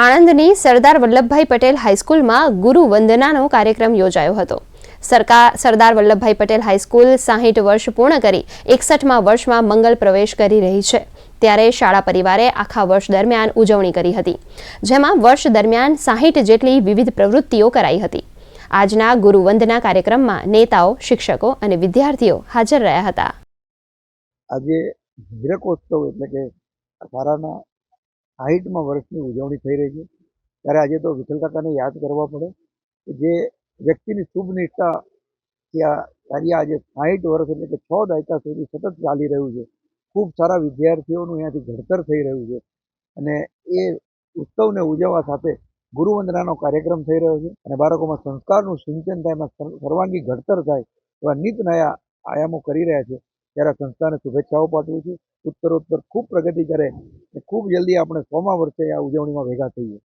આણંદની સરદાર વલ્લભભાઈ પટેલ હાઈસ્કૂલમાં ગુરુ વંદનાનો કાર્યક્રમ યોજાયો હતો. સરકાર સરદાર વલ્લભભાઈ પટેલ હાઈસ્કૂલ સાહીઠ વર્ષ પૂર્ણ કરી એકસઠમાં વર્ષમાં મંગલ પ્રવેશ કરી રહી છે. ત્યારે શાળા પરિવારે આખા વર્ષ દરમિયાન ઉજવણી કરી હતી. જેમાં વર્ષ દરમિયાન સાહીઠ જેટલી વિવિધ પ્રવૃત્તિઓ કરાઈ હતી. આજના ગુરુવંદના કાર્યક્રમમાં નેતાઓ, શિક્ષકો અને વિદ્યાર્થીઓ હાજર રહ્યા હતા. આજે હીરકોત્સવ એટલે કે શાળાના સાહીઠમાં વર્ષની ઉજવણી થઈ રહી છે. ત્યારે આજે તો વિઠ્ઠલ યાદ કરવા પડે કે જે વ્યક્તિની શુભ નિષ્ઠા કે આ કાર્ય આજે સાહીઠ વર્ષ એટલે કે છ દાયકા સુધી સતત ચાલી રહ્યું છે. ખૂબ સારા વિદ્યાર્થીઓનું અહીંયાથી ઘડતર થઈ રહ્યું છે. અને એ ઉત્સવને ઉજવવા સાથે ગુરુવંદનાનો કાર્યક્રમ થઈ રહ્યો છે અને બાળકોમાં સંસ્કારનું સિંચન થાય, એમાં સર્વ- સર્વાંગી ઘડતર થાય એવા નિત નયા આયામો કરી રહ્યા છે. ત્યારે સંસ્થાને શુભેચ્છાઓ પાઠવું છું. ઉત્તરોત્તર ખૂબ પ્રગતિ કરે અને ખૂબ જલ્દી આપણે સોમા વર્ષે આ ઉજવણીમાં ભેગા થઈએ.